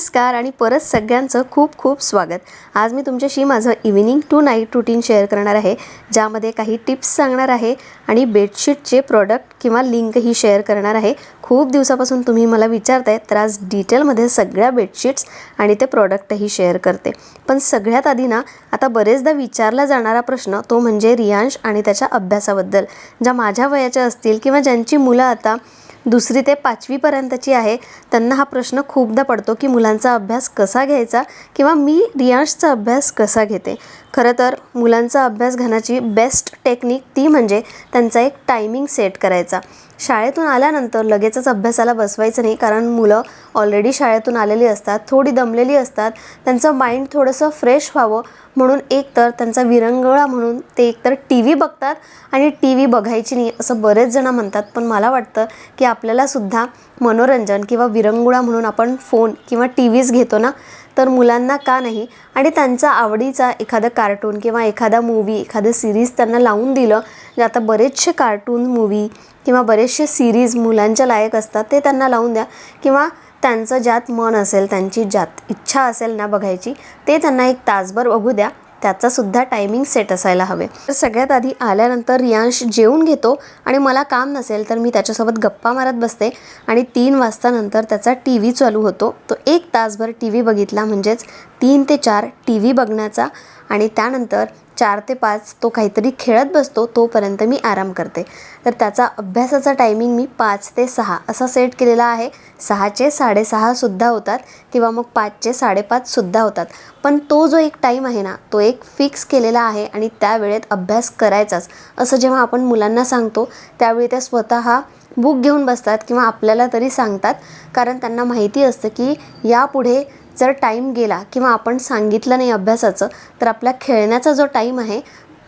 नमस्कार आणि परत सगळ्यांचं खूप खूप स्वागत. आज मी तुमच्याशी माझं evening to night routine share करणार आहे ज्यामध्ये काही टिप्स सांगणार आहे आणि बेडशीटचे प्रॉडक्ट किंवा लिंकही शेअर करणार आहे. खूप दिवसापासून तुम्ही मला विचारताय तर आज डिटेलमध्ये सगळ्या बेडशीट्स आणि ते प्रॉडक्टही शेअर करते. पण सगळ्यात आधी ना आता बरेचदा विचारला जाणारा प्रश्न तो म्हणजे रियांश आणि त्याच्या अभ्यासाबद्दल. ज्या माझ्या वयाच्या असतील किंवा ज्यांची मुलं आता दुसरी ते पाचवीपर्यंतची आहे. त्यांना हा प्रश्न खूपदा पडतो की मुलांचा अभ्यास कसा घ्यायचा किंवा मी रियांशचा अभ्यास कसा घेते? खरं तर मुलांचा अभ्यास घेण्याची बेस्ट टेक्निक ती म्हणजे त्यांचा एक टायमिंग सेट करायचा. शाळेतून आल्यानंतर लगेचच अभ्यासाला बसवायचं नाही कारण मुलं ऑलरेडी शाळेतून आलेली असतात थोडी दमलेली असतात त्यांचं माइंड थोडंसं फ्रेश व्हावं म्हणून एकतर त्यांचा विरंगुळा म्हणून ते एकतर टी व्ही बघतात आणि टी व्ही बघायची नाही असं बरेच जण म्हणतात. पण मला वाटतं की आपल्यालासुद्धा मनोरंजन किंवा विरंगुळा म्हणून आपण फोन किंवा टी व्हीज घेतो ना तर मुलांना का नाही? आणि त्यांचा आवडीचा एखादं कार्टून किंवा एखादा मूवी एखादं सिरीज त्यांना लावून दिलं जे आता बरेचसे कार्टून मूवी किंवा बरेचसे सिरीज मुलांच्या लायक असतात ते त्यांना लावून द्या. किंवा त्यांचं ज्यात मन असेल त्यांची ज्यात इच्छा असेल ना बघायची ते त्यांना एक तासभर बघू द्या. त्याचासुद्धा टायमिंग सेट असायला हवे. तर सगळ्यात आधी आल्यानंतर रियांश जेवून घेतो आणि मला काम नसेल तर मी त्याच्यासोबत गप्पा मारत बसते आणि तीन वाजतानंतर त्याचा टी व्ही चालू होतो. तो एक तासभर टी व्ही बघितला म्हणजेच तीन ते चार टी व्ही बघण्याचा आणि त्यानंतर चार ते पाच तो काहीतरी खेळत बसतो तोपर्यंत मी आराम करते. तर त्याचा अभ्यासाचा टायमिंग मी पाच ते सहा असा सेट केलेला आहे. सहाचे साडेसहासुद्धा होतात किंवा मग पाचचे साडेपाचसुद्धा होतात. पण तो जो एक टाईम आहे ना तो एक फिक्स केलेला आहे आणि त्या वेळेत अभ्यास करायचाच. असं जेव्हा आपण मुलांना सांगतो त्यावेळी त्या स्वतः बुक घेऊन बसतात किंवा आपल्याला तरी सांगतात. कारण त्यांना माहिती असतं की यापुढे जर टाईम गेला किंवा आपण सांगितलं नाही अभ्यासाचं तर आपल्या खेळण्याचा जो टाईम आहे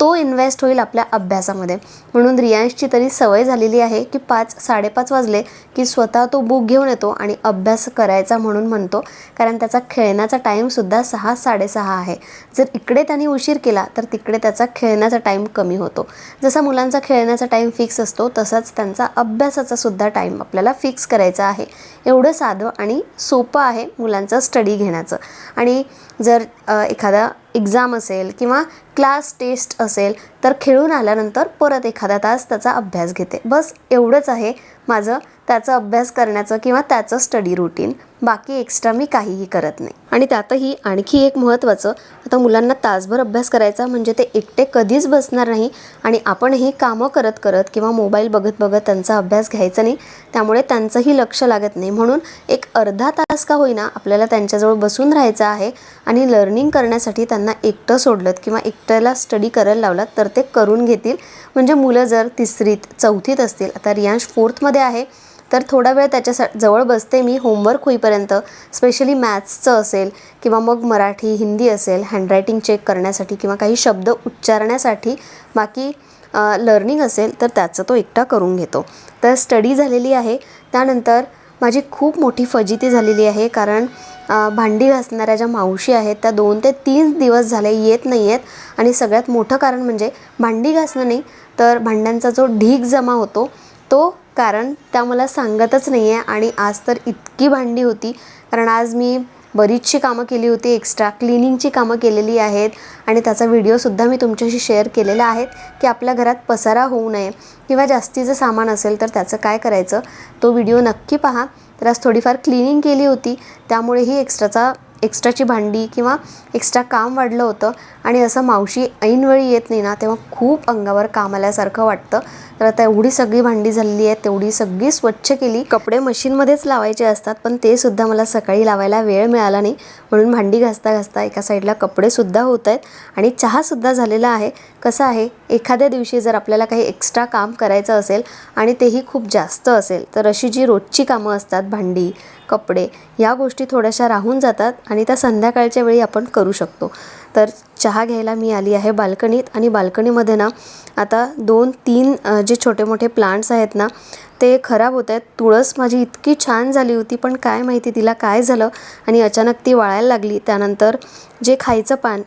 तो इन्व्हेस्ट होईल आपल्या अभ्यासामध्ये. म्हणून रियांशची तरी सवय झालेली आहे की पाच साडेपाच वाजले की स्वतः तो बुक घेऊन येतो आणि अभ्यास करायचा म्हणून म्हणतो. कारण त्याचा खेळण्याचा टाईमसुद्धा सहा साडेसहा आहे. जर इकडे त्याने उशीर केला तर तिकडे त्याचा खेळण्याचा टाईम कमी होतो. जसा मुलांचा खेळण्याचा टाईम फिक्स असतो तसाच त्यांचा अभ्यासाचा सुद्धा टाईम आपल्याला फिक्स करायचा आहे. एवढं साधं आणि सोपं आहे मुलांचं स्टडी घेण्याचं. आणि जर एखादा एक्झाम असेल किंवा क्लास टेस्ट असेल तर खेळून आल्यानंतर परत एखादा तास त्याचा अभ्यास घेते. बस एवढंच आहे माझं त्याचा अभ्यास करण्याचं किंवा त्याचं स्टडी रुटीन बाकी एक्स्ट्रा मी काहीही करत नाही. आणि त्यातही आणखी एक महत्त्वाचं आता मुलांना तासभर अभ्यास करायचा म्हणजे ते एकटे कधीच बसणार नाही आणि आपणही कामं करत करत किंवा मोबाईल बघत बघत त्यांचा अभ्यास घ्यायचा नाही त्यामुळे त्यांचंही लक्ष लागत नाही. म्हणून एक अर्धा तास का होईना आपल्याला त्यांच्याजवळ बसून राहायचं आहे आणि लर्निंग करण्यासाठी त्यांना एकटं सोडलं किंवा एकट्याला स्टडी करायला लावलात तर ते करून घेतील. म्हणजे मुलं जर तिसरीत चौथीत असतील आता रियांश फोर्थमध्ये आहे. तर थोडा वेळ त्याच्याजवळ बसते मी होमवर्क होईपर्यंत स्पेशली मॅथ्सचं असेल किंवा मग मराठी हिंदी असेल हँडरायटिंग चेक करण्यासाठी किंवा काही शब्द उच्चारण्यासाठी बाकी लर्निंग असेल तर त्याचं तो एकटा करून घेतो. तर स्टडी झालेली आहे. त्यानंतर माझी खूप मोठी फजिती झालेली आहे कारण भांडी घासणाऱ्या ज्या मावशी आहेत त्या दोन ते तीन दिवस झाले येत नाही आहेत आणि सगळ्यात मोठं कारण म्हणजे भांडी घासणं नाही तर भांड्यांचा जो ढीग जमा होतो तो कारण त्या मला सांगतच नाही आहे आणि आज तर इतकी भांडी होती. कारण आज मी बरीचशी कामं केली होती एक्स्ट्रा क्लिनिंगची कामं केलेली आहेत आणि त्याचा व्हिडिओसुद्धा मी तुमच्याशी शेअर केलेला आहे की आपल्या घरात पसारा होऊ नये किंवा जास्तीचं सामान असेल तर त्याचं काय करायचं तो व्हिडिओ नक्की पहा. तर आज थोडीफार क्लिनिंग केली होती त्यामुळेही एक्स्ट्राचा एक्स्ट्राची भांडी किंवा एक्स्ट्रा काम वाढलं होतं आणि असं मावशी ऐनवेळी येत नाही ना तेव्हा खूप अंगावर काम आल्यासारखं वाटतं. तर आता एवढी सगळी भांडी झालेली आहेत तेवढी सगळी स्वच्छ केली. कपडे मशीनमध्येच लावायचे असतात पण ते सुद्धा मला सकाळी लावायला वेळ मिळाला नाही. म्हणून भांडी घासता घासता एका साईडला कपडेसुद्धा होत आहेत आणि चहासुद्धा झालेला आहे. कसं आहे एखाद्या दिवशी जर आपल्याला काही एक्स्ट्रा काम करायचं असेल आणि तेही खूप जास्त असेल तर अशी जी रोजची कामं असतात भांडी कपडे या गोष्टी थोड्याशा राहून जातात आणि त्या संध्याकाळच्या वेळी आपण करू शकतो. तर चहा घ्यायला मी आली आहे बाल्कनीत आणि बाल्कनीमध्ये ना आता दोन तीन जे छोटे मोठे प्लांट्स आहेत ना ते खराब होत आहेत. तुळस माझी इतकी छान झाली होती पण काय माहिती तिला काय झालं आणि अचानक ती वाळायला लागली. त्यानंतर जे खायचं पान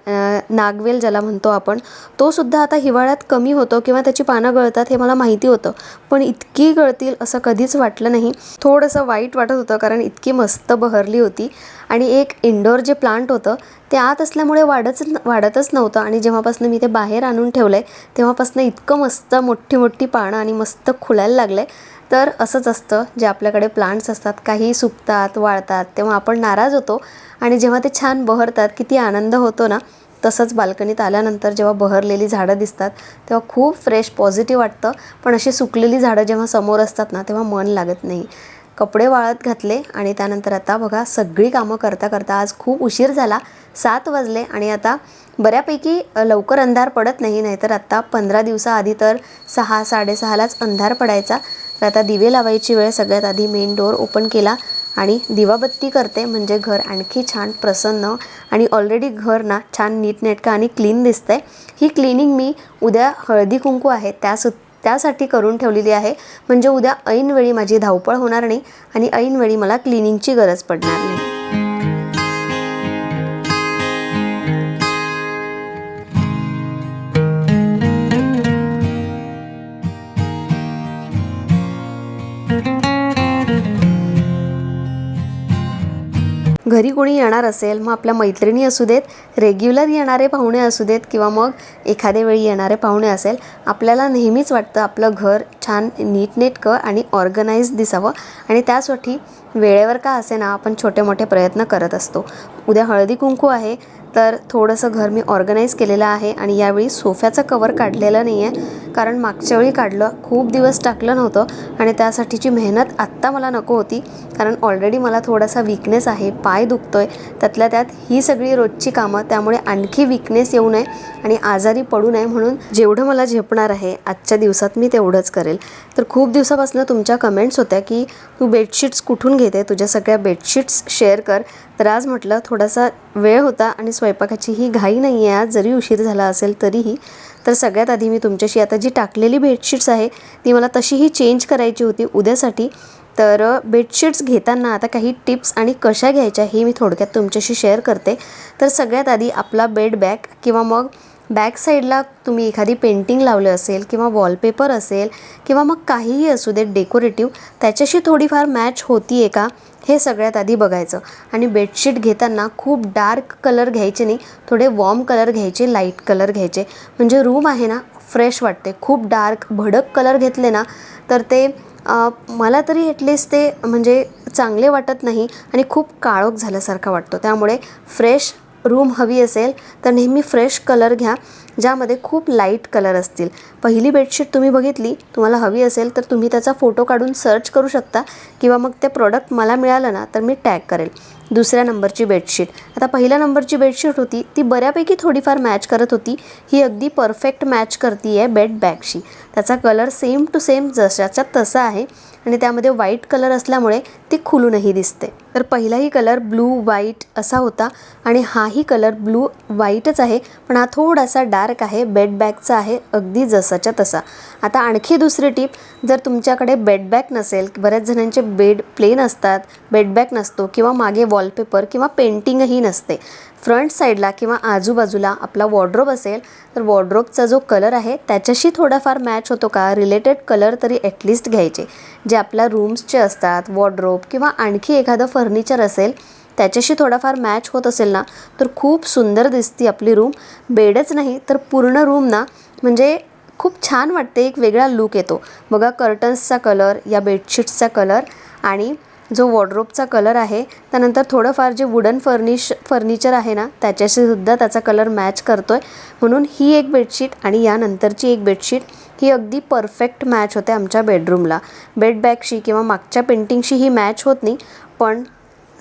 नागवेल ज्याला म्हणतो आपण तो सुद्धा आता हिवाळ्यात कमी होतो किंवा त्याची पानं गळतात हे मला माहिती होतं. पण इतकी गळतील असं कधीच वाटलं नाही. थोडंसं वाईट वाटत होतं कारण इतकी मस्त बहरली होती. आणि एक इनडोअर जे प्लांट होतं ते आत असल्यामुळे वाढच वाढतच नव्हतं. आणि जेव्हापासून मी ते बाहेर आणून ठेवलं आहे तेव्हापासून इतकं मस्त मोठी मोठी पानं आणि मस्त खुलायला लागलं आहे तर असंच असतं जे आपल्याकडे प्लांट्स असतात काही सुकतात वाळतात तेव्हा आपण नाराज होतो. आणि जेव्हा ते छान बहरतात किती आनंद होतो ना तसंच बाल्कनीत आल्यानंतर जेव्हा बहरलेली झाडं दिसतात तेव्हा खूप फ्रेश पॉझिटिव्ह वाटतं. पण अशी सुकलेली झाडं जेव्हा समोर असतात ना तेव्हा मन लागत नाही. कपडे वाळत घातले आणि त्यानंतर आता बघा सगळी कामं करता करता आज खूप उशीर झाला. सात वाजले आणि आता बऱ्यापैकी लवकर अंधार पडत नाही नाहीतर आत्ता पंधरा दिवसाआधी तर सहा साडेसहालाच अंधार पडायचा. तर आता दिवे लावायची वेळ सगळ्यात आधी मेन डोअर ओपन केला आणि दिवाबत्ती करते म्हणजे घर आणखी छान प्रसन्न आणि ऑलरेडी घर ना छान नीटनेटकं आणि क्लीन दिसतंय. ही क्लिनिंग मी उद्या हळदी कुंकू आहे त्यास त्यासाठी करून ठेवलेली आहे. म्हणजे उद्या ऐनवेळी माझी धावपळ होणार नाही आणि ऐनवेळी मला क्लिनिंगची गरज पडणार नाही. घरी कोणी येणार असेल मग आपल्या मैत्रिणी असू देत रेग्युलर येणारे पाहुणे असू देत किंवा मग एखाद्या वेळी येणारे पाहुणे असेल आपल्याला नेहमीच वाटतं आपलं घर छान नीटनेटकं आणि ऑर्गनाईज दिसावं. आणि त्यासाठी वेळेवर का असे ना आपण छोटे मोठे प्रयत्न करत असतो. उद्या हळदी कुंकू आहे तर थोडंसं घर मी ऑर्गनाईज केलेलं आहे आणि यावेळी सोफ्याचं कवर काढलेलं नाही आहे कारण मागच्या वेळी काढलं खूप दिवस टाकलं नव्हतं आणि त्यासाठीची मेहनत आत्ता मला नको होती. कारण ऑलरेडी मला थोडासा विकनेस आहे पाय दुखतो आहे त्यातल्या त्यात ही सगळी रोजची कामं त्यामुळे आणखी विकनेस येऊ नये आणि आजारी पडू नये म्हणून जेवढं मला झेपणार आहे आजच्या दिवसात मी तेवढंच करेल. तर खूप दिवसापासून तुमच्या कमेंट्स होत्या की तू बेडशीट्स कुठून घेते? तुझ्या सगळ्या बेडशीट्स शेअर कर. तर आज म्हटलं थोडासा वेळ होता आणि स्वयंपाकाची ही घाई नाही आहे आज जरी उशीर झाला असेल तरीही तर सगळ्यात आधी मी तुमच्याशी आता जी टाकलेली बेडशीट्स आहे ती मला तशीही चेंज करायची होती उद्यासाठी. तर बेडशीट्स घेताना आता काही टिप्स आणि कशा घ्यायच्या हे मी थोडक्यात तुमच्याशी शेअर करते. तर सगळ्यात आधी आपला बेड बॅग किंवा मग बॅक साईडला तुम्ही एखादी पेंटिंग लावलं असेल किंवा वॉलपेपर असेल किंवा मग काहीही असू देत डेकोरेटिव्ह त्याच्याशी थोडीफार मॅच होती आहे का? हे सगळ्यात आधी बघायचं. आणि बेडशीट घेताना खूप डार्क कलर घ्यायचे नाही थोडे वॉर्म कलर घ्यायचे लाइट कलर घ्यायचे. म्हणजे रूम आहे ना फ्रेश वाटते. खूप डार्क भडक कलर घेतले ना तर ते मला तरी ॲटलिस्ट ते म्हणजे चांगले वाटत नाही आणि खूप काळोख झाल्यासारखा वाटतो. त्यामुळे फ्रेश रूम हवी असेल तर नेहमी फ्रेश कलर घ्या. ज्यामध्ये खूप लाइट कलर असतील. पहिली बेडशीट तुम्ही बघितली तुम्हाला हवी असेल तर तुम्ही त्याचा फोटो काढून सर्च करू शकता किंवा मग ते प्रॉडक्ट मला मिळालं ना तर मी टॅग करेल. दुसऱ्या नंबरची बेडशीट आता पहिल्या नंबरची बेडशीट होती ती बऱ्यापैकी थोडीफार मॅच करत होती. ही अगदी परफेक्ट मॅच करती आहे बेड बॅगशी त्याचा कलर सेम टू सेम जशाच्या तसा आहे आणि त्यामध्ये व्हाईट कलर असल्यामुळे ती खुलूनही दिसते. तर पहिलाही कलर ब्लू व्हाईट असा होता आणि हाही कलर ब्लू व्हाईटच आहे. पण हा थोडासा डार्क आहे बेड बॅगचा आहे अगदी जसाच्या तसा. आता आणखी दुसरी टीप जर तुमच्याकडे बेड बॅग नसेल बऱ्याच जणांचे बेड प्लेन असतात बेड बॅग नसतो किंवा मागे वॉलपेपर किंवा पेंटिंगही नसते. फ्रंट साईडला किंवा आजूबाजूला आपला वॉर्ड्रोब असेल तर वॉर्ड्रोबचा जो कलर आहे त्याच्याशी थोडाफार मॅच होतो का? रिलेटेड कलर तरी ॲटलिस्ट घ्यायचे. जे आपल्या रूम्सचे असतात वॉर्ड्रोब किंवा आणखी एखादं फर्निचर असेल त्याच्याशी थोडाफार मॅच होत असेल ना तर खूप सुंदर दिसती आपली रूम बेडच नाही तर पूर्ण रूम ना म्हणजे खूप छान वाटते एक वेगळा लूक येतो. बघा कर्टन्सचा कलर या बेडशीट्सचा कलर आणि जो वॉर्ड्रोबचा कलर आहे त्यानंतर थोडंफार जे वुडन फर्निश फर्निचर आहे ना त्याच्याशी सुद्धा त्याचा कलर मॅच करतो आहे म्हणून ही एक बेडशीट आणि यानंतरची एक बेडशीट ही अगदी परफेक्ट मॅच होते आमच्या बेडरूमला बेडबॅगशी किंवा मागच्या पेंटिंगशी ही मॅच होत नाही पण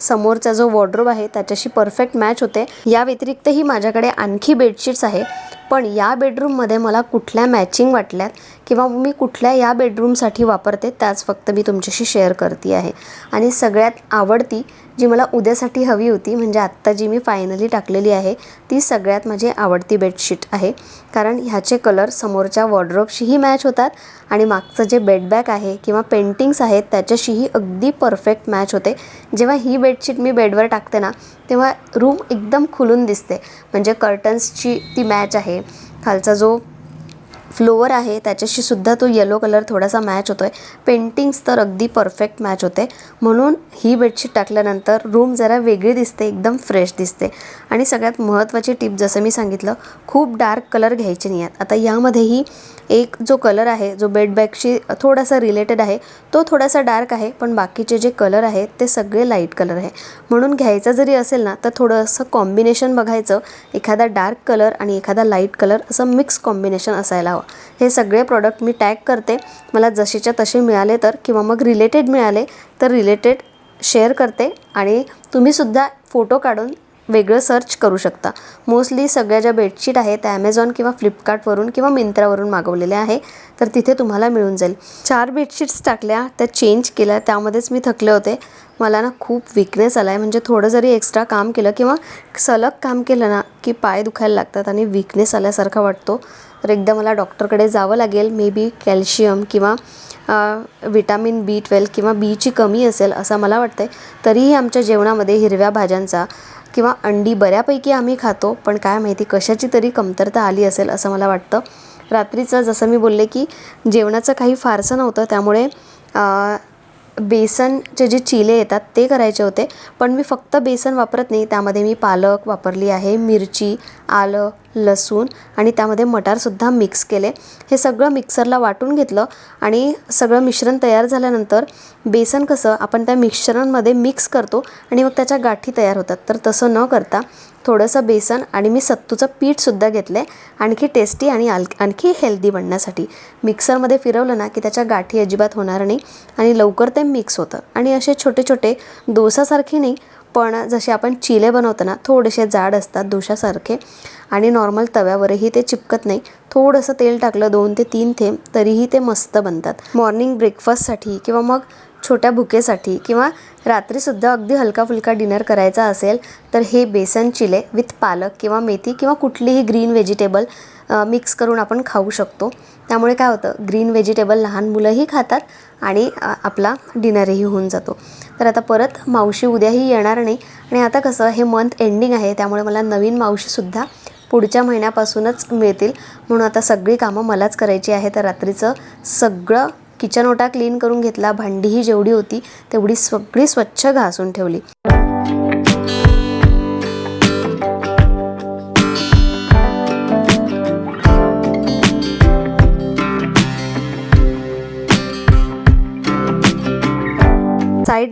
समोरचा जो वॉर्ड्रोब आहे त्याच्याशी परफेक्ट मॅच होते. या व्यतिरिक्तही माझ्याकडे आणखी बेडशीट्स आहे. पण या बेडरूममध्ये मला कुठल्या मॅचिंग वाटल्यात किंवा मी कुठल्या या बेडरूमसाठी वापरते त्याच फक्त मी तुमच्याशी शेअर करते आहे आणि सगळ्यात आवडती जी मला उद्यासाठी हवी होती म्हणजे आत्ता जी मी फायनली टाकलेली आहे ती सगळ्यात माझी आवडती बेडशीट आहे. कारण ह्याचे कलर समोरच्या वॉर्ड्रोबशीही मॅच होतात आणि मागचं जे बेडबॅग आहे किंवा पेंटिंग्स आहेत त्याच्याशीही अगदी परफेक्ट मॅच होते. जेव्हा ही बेडशीट मी बेडवर टाकते ना तेव्हा रूम एकदम खुलून दिसते. म्हणजे कर्टन्सची ती मॅच आहे. खालचा जो फ्लोअर आहे त्याच्याशी सुद्धा तो येलो कलर थोडासा मॅच होतो आहे पेंटिंग्स तर अगदी परफेक्ट मॅच होते. म्हणून ही बेडशीट टाकल्यानंतर रूम जरा वेगळी दिसते एकदम फ्रेश दिसते. आणि सगळ्यात महत्त्वाची टीप जसं मी सांगितलं खूप डार्क कलर घ्यायचे नाही आहेत आता यामध्येही एक जो कलर आहे जो बेडबॅगशी थोडासा रिलेटेड आहे तो थोडासा डार्क आहे पण बाकीचे जे कलर आहेत ते सगळे लाइट कलर आहे. म्हणून घ्यायचं जरी असेल ना तर थोडंसं कॉम्बिनेशन बघायचं. एखादा डार्क कलर आणि एखादा लाइट कलर असं मिक्स कॉम्बिनेशन असायला हवं. हे सगळे प्रॉडक्ट मी टॅग करते. मला जसेच्या तसे मिळाले तर किंवा मग रिलेटेड मिळाले तर रिलेटेड शेअर करते. आणि तुम्हीसुद्धा फोटो काढून वेगळं सर्च करू शकता. मोस्टली सगळ्या ज्या बेडशीट आहेत त्या ॲमेझॉन किंवा फ्लिपकार्टवरून किंवा मिंत्रावरून मागवलेल्या आहे तर तिथे तुम्हाला मिळून जाईल. चार बेडशीट्स टाकल्या त्या चेंज केल्या त्यामध्येच मी थकले होते. मला ना खूप विकनेस आला आहे म्हणजे थोडं जरी एक्स्ट्रा काम केलं किंवा सलग काम केलं ना की पाय दुखायला लागतात आणि विकनेस आल्यासारखा वाटतो. तर एकदा मला डॉक्टरकडे जावं लागेल मे बी कॅल्शियम किंवा विटॅमिन बी ट्वेल्व किंवा बीची कमी असेल असं मला वाटतं आहे तरीही आमच्या जेवणामध्ये हिरव्या भाज्यांचा किंवा अंडी बऱ्यापैकी आम्ही खातो पण काय माहिती कशाची तरी कमतरता आली असेल असं मला वाटतं. रात्रीचं जसं मी बोलले की जेवणाचं काही फारसं नव्हतं त्यामुळे बेसनचे जे चिले येतात ते करायचे होते पण मी फक्त बेसन वापरत नाही. त्यामध्ये मी पालक वापरली आहे मिरची आलं लसूण आणि त्यामध्ये मटारसुद्धा मिक्स केले. हे सगळं मिक्सरला वाटून घेतलं आणि सगळं मिश्रण तयार झाल्यानंतर बेसन कसं आपण त्या मिश्रणमध्ये मिक्स करतो आणि मग त्याच्या गाठी तयार होतात. तर तसं न करता थोडंसं बेसन आणि मी सत्तूचं पीठसुद्धा घेतलं आहे आणखी टेस्टी आणि आल आणखी हेल्दी बनण्यासाठी. मिक्सरमध्ये फिरवलं ना की त्याच्या गाठी अजिबात होणार नाही आणि लवकर ते मिक्स होतं. आणि असे छोटे छोटे डोसासारखे नाही पण जसे आपण चिले बनवतो ना थोडेसे जाड असतात दोशासारखे आणि नॉर्मल तव्यावरही ते चिपकत नाही. थोडंसं तेल टाकलं दोन ते तीन थेंब तरीही ते मस्त बनतात. मॉर्निंग ब्रेकफास्टसाठी किंवा मग छोट्या भुकेसाठी किंवा रात्रीसुद्धा अगदी हलका फुलका डिनर करायचा असेल तर हे बेसन चिले विथ पालक किंवा मेथी किंवा कुठलीही ग्रीन व्हेजिटेबल मिक्स करून आपण खाऊ शकतो. त्यामुळे काय होतं ग्रीन व्हेजिटेबल लहान मुलंही खातात आणि आपला डिनरही होऊन जातो. तर आता परत मावशी उद्याही येणार नाही आणि आता कसं हे मंथ एंडिंग आहे त्यामुळे मला नवीन मावशीसुद्धा पुढच्या महिन्यापासूनच मिळतील. म्हणून आता सगळी कामं मलाच करायची आहे तर रात्रीचं सगळं किचन ओटा क्लीन करून घेतला भांडीही जेवढी होती तेवढी सगळी स्वच्छ घासून ठेवली.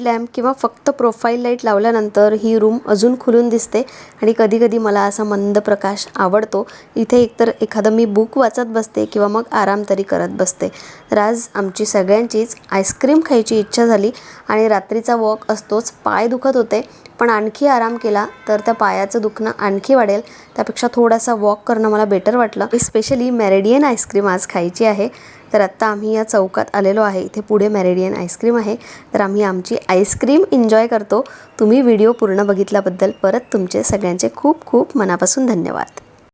लॅम्प किंवा फक्त प्रोफाईल लाइट लावल्यानंतर ही रूम अजून खुलून दिसते. आणि कधीकधी मला असा मंद प्रकाश आवडतो. इथे एकतर एखादं मी बुक वाचत बसते किंवा मग आराम तरी करत बसते. तर आज आमची सगळ्यांचीच आईस्क्रीम खायची इच्छा झाली आणि रात्रीचा वॉक असतोच. पाय दुखत होते. पण आणखी आराम केला तर त्या पायाचं दुखणं आणखी वाढेल. त्यापेक्षा थोडासा वॉक करणं मला बेटर वाटलं. स्पेशली मॅरेडियन आईस्क्रीम आज खायची आहे. तर आत्ता आम्ही या चौकात आलेलो आहे. इथे पुढे मॅरेडियन आईस्क्रीम आहे. तर आम्ही आमची आईस्क्रीम एन्जॉय करतो. तुम्ही व्हिडिओ पूर्ण बघितल्याबद्दल परत तुमचे सगळ्यांचे खूप खूप मनापासून धन्यवाद.